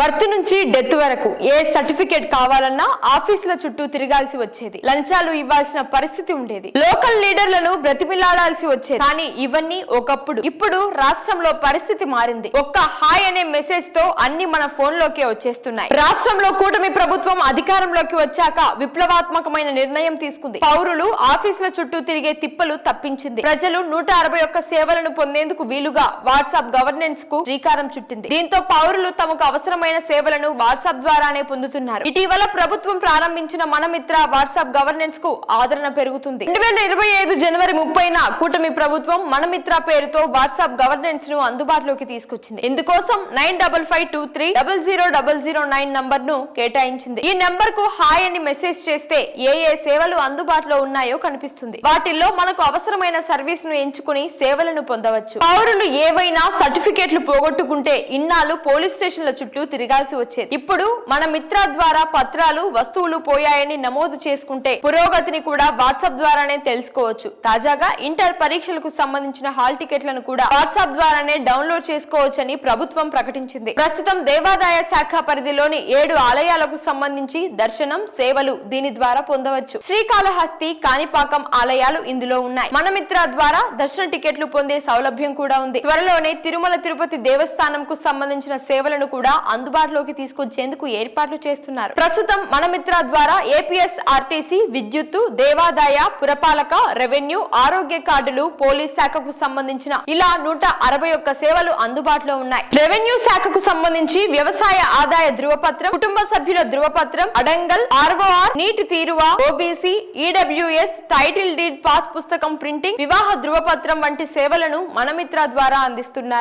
Birth నుంచి death వరకు ఏ certificate కావాలన్నా ఆఫీసుల చుట్టూ తిరగాల్సి వచ్చేది. లంచాలు ఇవ్వాల్సిన పరిస్థితి ఉండేది. లోకల్ లీడర్లను బ్రతిమిలాడాల్సి వచ్చేది. కానీ ఇవన్నీ ఒకప్పుడు. ఇప్పుడు రాష్ట్రంలో పరిస్థితి మారింది. ఒక్క హాయ్ అనే మెసేజ్తో అన్ని మన ఫోన్ లోకే వచ్చేస్తున్నాయి. రాష్ట్రంలో కూటమి ప్రభుత్వం అధికారంలోకి వచ్చాక విప్లవాత్మకమైన నిర్ణయం తీసుకుంది. పౌరులు ఆఫీసుల చుట్టూ తిరిగే తిప్పలు తప్పించింది. ప్రజలు నూట అరవై ఒక్క సేవలను పొందేందుకు వీలుగా వాట్సాప్ గవర్నెన్స్కు శ్రీకారం చుట్టింది. దీంతో పౌరులు తమకు అవసరమైన సేవలను వాట్సాప్ ద్వారానే పొందుతున్నారు. ఇటీవల ప్రభుత్వం ప్రారంభించిన మనమిత్ర వాట్సాప్ గవర్నెన్స్కు ఆదరణ పెరుగుతుంది. రెండు వేల ఇరవై ఐదు జనవరి ముప్పైన కూటమి ప్రభుత్వం మనమిత్ర పేరుతో వాట్సాప్ గవర్నెన్స్ను అందుబాటులోకి తీసుకొచ్చింది. ఇందుకోసం nine double five two three double zero double zero nine నంబర్ను కేటాయించింది. ఈ నెంబర్కు హాయ్ అని మెసేజ్ చేస్తే ఏ ఏ సేవలు అందుబాటులో ఉన్నాయో కనిపిస్తుంది. వాటిల్లో మనకు అవసరమైన సర్వీస్ను ఎంచుకుని సేవలను పొందవచ్చు. పౌరులు ఏవైనా సర్టిఫికేట్లు పోగొట్టుకుంటే ఇన్నాళ్ళు పోలీస్ స్టేషన్ల చుట్టూ తిరగాల్సి వచ్చేది. ఇప్పుడు మన మిత్ర ద్వారా పత్రాలు వస్తువులు పోయాయని నమోదు చేసుకుంటే పురోగతిని కూడా వాట్సాప్ ద్వారానే తెలుసుకోవచ్చు. తాజాగా ఇంటర్ పరీక్షలకు సంబంధించిన హాల్ టికెట్లను కూడా వాట్సాప్ ద్వారానే డౌన్లోడ్ చేసుకోవచ్చని ప్రభుత్వం ప్రకటించింది. ప్రస్తుతం దేవాదాయ శాఖ పరిధిలోని ఏడు ఆలయాలకు సంబంధించి దర్శనం సేవలు దీని ద్వారా పొందవచ్చు. శ్రీకాళహస్తి కాణిపాకం ఆలయాలు ఇందులో ఉన్నాయి. మన మిత్ర ద్వారా దర్శన టికెట్లు పొందే సౌలభ్యం కూడా ఉంది. త్వరలోనే తిరుమల తిరుపతి దేవస్థానం కు సంబంధించిన సేవలను కూడా అందుబాటులోకి తీసుకొచ్చేందుకు ఏర్పాట్లు చేస్తున్నారు. ప్రస్తుతం మనమిత్ర ద్వారా ఏపీఎస్ ఆర్టీసీ విద్యుత్తు దేవాదాయ పురపాలక రెవెన్యూ ఆరోగ్య కార్డులు పోలీస్ శాఖకు సంబంధించిన ఇలా నూట అరవై ఒక్క సేవలు అందుబాటులో ఉన్నాయి. రెవెన్యూ శాఖకు సంబంధించి వ్యవసాయ ఆదాయ ధృవపత్రం కుటుంబ సభ్యుల ధృవపత్రం అడంగల్ ఆర్ఓఆర్ నీటి తీరువ OBC EWS title deed pass పుస్తకం ప్రింటింగ్ వివాహ ధృవపత్రం వంటి సేవలను మనమిత్ర ద్వారా అందిస్తున్నారు.